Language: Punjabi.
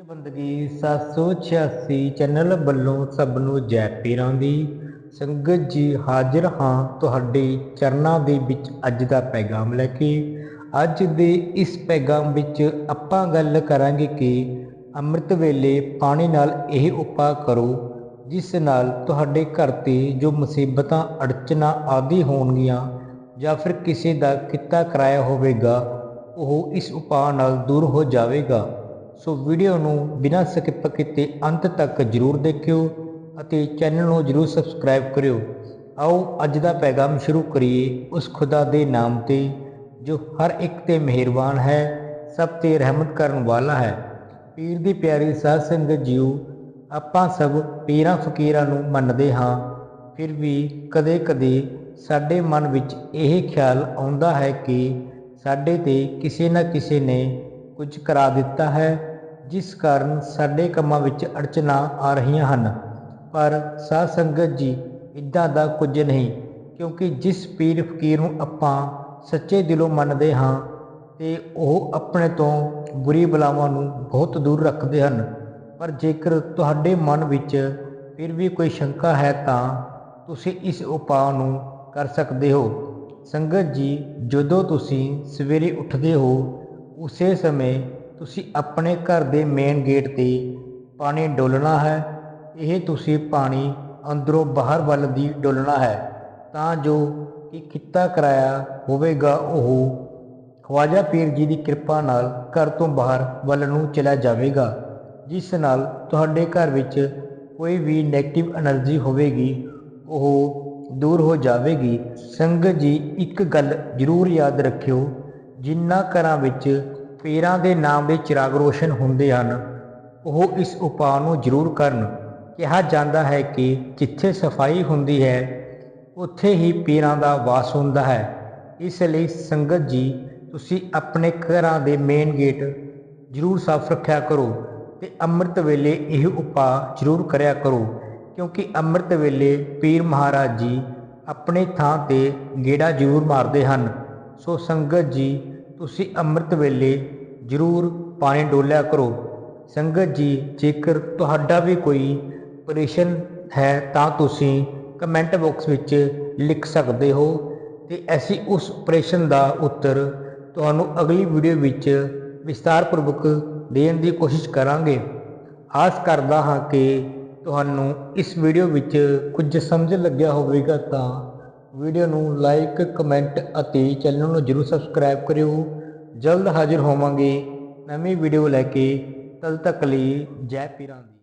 ਪੀਰ ਬੰਦਗੀ 786 ਚੈਨਲ ਵੱਲੋਂ ਸਭ ਨੂੰ ਜੈ ਪੀਰਾਂ ਦੀ। ਸੰਗਤ ਜੀ, ਹਾਜ਼ਰ ਹਾਂ ਤੁਹਾਡੇ ਚਰਨਾਂ ਦੇ ਵਿੱਚ ਅੱਜ ਦਾ ਪੈਗਾਮ ਲੈ ਕੇ। ਅੱਜ ਦੇ ਇਸ ਪੈਗਾਮ ਵਿੱਚ ਆਪਾਂ ਗੱਲ ਕਰਾਂਗੇ ਕਿ ਅੰਮ੍ਰਿਤ ਵੇਲੇ ਪਾਣੀ ਨਾਲ ਇਹ ਉਪਾਅ ਕਰੋ, ਜਿਸ ਨਾਲ ਤੁਹਾਡੇ ਘਰ ਤੇ ਜੋ ਮੁਸੀਬਤਾਂ, ਅੜਚਨਾ ਆਦਿ ਹੋਣਗੀਆਂ ਜਾਂ ਫਿਰ ਕਿਸੇ ਦਾ ਕਿੱਤਾ ਕਰਾਇਆ ਹੋਵੇਗਾ, ਉਹ ਇਸ ਉਪਾਅ ਨਾਲ ਦੂਰ ਹੋ ਜਾਵੇਗਾ। ਸੋ ਵੀਡੀਓ ਨੂੰ ਬਿਨਾਂ ਸਕਿਪ ਕੀਤੇ ਅੰਤ ਤੱਕ ਜਰੂਰ ਦੇਖਿਓ ਅਤੇ ਚੈਨਲ ਨੂੰ ਜਰੂਰ ਸਬਸਕ੍ਰਾਈਬ ਕਰਿਓ। ਆਓ ਅੱਜ ਦਾ ਪੈਗਾਮ ਸ਼ੁਰੂ ਕਰੀਏ ਉਸ ਖੁਦਾ ਦੇ ਨਾਮ ਤੇ, ਜੋ ਹਰ ਇੱਕ ਤੇ ਮਿਹਰਬਾਨ ਹੈ, ਸਭ ਤੇ ਰਹਿਮਤ ਕਰਨ ਵਾਲਾ ਹੈ। ਪੀਰ ਦੀ ਪਿਆਰੀ ਸਾਧ ਸੰਗਤ ਜੀਓ, ਆਪਾਂ ਸਭ ਪੀਰਾਂ ਫਕੀਰਾਂ ਨੂੰ ਮੰਨਦੇ ਹਾਂ। ਫਿਰ ਵੀ ਕਦੇ-ਕਦੇ ਸਾਡੇ ਮਨ ਵਿੱਚ ਇਹ ਖਿਆਲ ਆਉਂਦਾ ਹੈ ਕਿ ਸਾਡੇ ਤੇ ਕਿਸੇ ਨਾ ਕਿਸੇ ਨੇ ਕੁਝ ਕਰਾ ਦਿੱਤਾ ਹੈ। ਜਿਸ ਕਾਰਨ ਸਾਡੇ ਕੰਮਾਂ ਵਿੱਚ ਅੜਚਨਾ ਆ ਰਹੀਆਂ ਹਨ। ਪਰ ਸਾਧ ਸੰਗਤ ਜੀ ਇਦਾਂ ਦਾ ਕੁਝ ਨਹੀਂ, ਕਿਉਂਕਿ ਜਿਸ ਪੀਰ ਫਕੀਰ ਨੂੰ ਆਪਾਂ ਸੱਚੇ ਦਿਲੋਂ ਮੰਨਦੇ ਹਾਂ, ਤੇ ਉਹ ਆਪਣੇ ਤੋਂ ਬੁਰੀ ਬਲਾਵਾਂ ਨੂੰ ਬਹੁਤ ਦੂਰ ਰੱਖਦੇ ਹਨ। ਪਰ ਜੇਕਰ ਤੁਹਾਡੇ ਮਨ ਵਿੱਚ ਫਿਰ ਵੀ ਕੋਈ ਸ਼ੰਕਾ ਹੈ ਤਾਂ ਤੁਸੀਂ ਇਸ ਉਪਾਅ ਨੂੰ ਕਰ ਸਕਦੇ ਹੋ। ਸੰਗਤ ਜੀ, ਜਦੋਂ ਤੁਸੀਂ ਸਵੇਰੇ ਉੱਠਦੇ ਹੋ, ਉਸੇ ਸਮੇਂ ਤੁਸੀਂ ਆਪਣੇ ਘਰ ਦੇ ਮੇਨ ਗੇਟ ਤੇ ਪਾਣੀ ਡੋਲਣਾ ਹੈ। ਇਹ ਤੁਸੀਂ ਪਾਣੀ ਅੰਦਰੋਂ ਬਾਹਰ ਵੱਲ ਦੀ ਡੋਲਣਾ ਹੈ ਤਾਂ ਜੋ ਕਿ ਕਿੱਤਾ ਕਰਾਇਆ ਹੋਵੇਗਾ ਉਹ ਖਵਾਜਾ ਪੀਰ ਜੀ ਦੀ ਕਿਰਪਾ ਨਾਲ ਘਰ ਤੋਂ ਬਾਹਰ ਵੱਲ ਨੂੰ ਚਲਾ ਜਾਵੇਗਾ, ਜਿਸ ਨਾਲ ਤੁਹਾਡੇ ਘਰ ਵਿੱਚ ਕੋਈ ਵੀ ਨੈਗੇਟਿਵ એનર્ਜੀ ਹੋਵੇਗੀ, ਉਹ ਦੂਰ ਹੋ ਜਾਵੇਗੀ। ਸੰਗਤ ਜੀ, ਇੱਕ ਗੱਲ ਜ਼ਰੂਰ ਯਾਦ ਰੱਖਿਓ, ਜਿੰਨਾ ਘਰਾਂ ਵਿੱਚ ਪੀਰਾਂ ਦੇ ਨਾਮ ਦੇ ਚਿਰਾਗ ਰੋਸ਼ਨ ਹੁੰਦੇ ਹਨ। ਉਹ ਇਸ ਉਪਾਅ ਨੂੰ ਜ਼ਰੂਰ ਕਰਨ। ਕਿਹਾ ਜਾਂਦਾ ਹੈ ਕਿ ਜਿੱਥੇ ਸਫ਼ਾਈ ਹੁੰਦੀ ਹੈ, ਉੱਥੇ ਹੀ ਪੀਰਾਂ ਦਾ ਵਾਸ ਹੁੰਦਾ ਹੈ। ਇਸ ਲਈ ਸੰਗਤ ਜੀ, ਤੁਸੀਂ ਆਪਣੇ ਘਰਾਂ ਦੇ ਮੇਨ ਗੇਟ ਜ਼ਰੂਰ ਸਾਫ਼ ਰੱਖਿਆ ਕਰੋ ਤੇ ਅੰਮ੍ਰਿਤ ਵੇਲੇ ਇਹ ਉਪਾਅ ਜ਼ਰੂਰ ਕਰਿਆ ਕਰੋ, ਕਿਉਂਕਿ ਅੰਮ੍ਰਿਤ ਵੇਲੇ ਪੀਰ ਮਹਾਰਾਜ ਜੀ ਆਪਣੇ ਥਾਂ ਤੇ ਗੇੜਾ ਜ਼ਰੂਰ ਮਾਰਦੇ ਹਨ। ਸੋ ਸੰਗਤ ਜੀ, ਤੁਸੀਂ ਅੰਮ੍ਰਿਤ ਵੇਲੇ ਜ਼ਰੂਰ ਪਾਣੀ ਡੋਲਿਆ ਕਰੋ। ਸੰਗਤ ਜੀ, ਜੇਕਰ ਤੁਹਾਡਾ ਵੀ ਕੋਈ ਪਰੇਸ਼ਨ ਹੈ, ਤਾਂ ਤੁਸੀਂ ਕਮੈਂਟ ਬਾਕਸ ਵਿੱਚ ਲਿਖ ਸਕਦੇ ਹੋ ਤੇ ਅਸੀਂ ਉਸ ਆਪਰੇਸ਼ਨ ਦਾ ਉੱਤਰ ਤੁਹਾਨੂੰ ਅਗਲੀ ਵੀਡੀਓ ਵਿੱਚ ਵਿਸਤਾਰਪੂਰਵਕ ਦੇਣ ਦੀ ਕੋਸ਼ਿਸ਼ ਕਰਾਂਗੇ। ਆਸ ਕਰਦਾ ਹਾਂ ਕਿ ਤੁਹਾਨੂੰ ਇਸ ਵੀਡੀਓ ਵਿੱਚ ਕੁਝ ਸਮਝ ਲੱਗਿਆ ਹੋਵੇਗਾ ਤਾਂ ਵੀਡੀਓ ਨੂੰ ਲਾਈਕ ਕਮੈਂਟ ਅਤੇ ਚੈਨਲ ਨੂੰ ਜਰੂਰ ਸਬਸਕ੍ਰਾਈਬ ਕਰਿਓ। ਜਲਦ ਹਾਜ਼ਰ ਹੋਵਾਂਗੇ। ਨਵੀਂ ਵੀਡੀਓ ਲੈ ਕੇ। ਤਦ ਤੱਕ ਲਈ ਜੈ ਪੀਰਾਂ ਦੀ।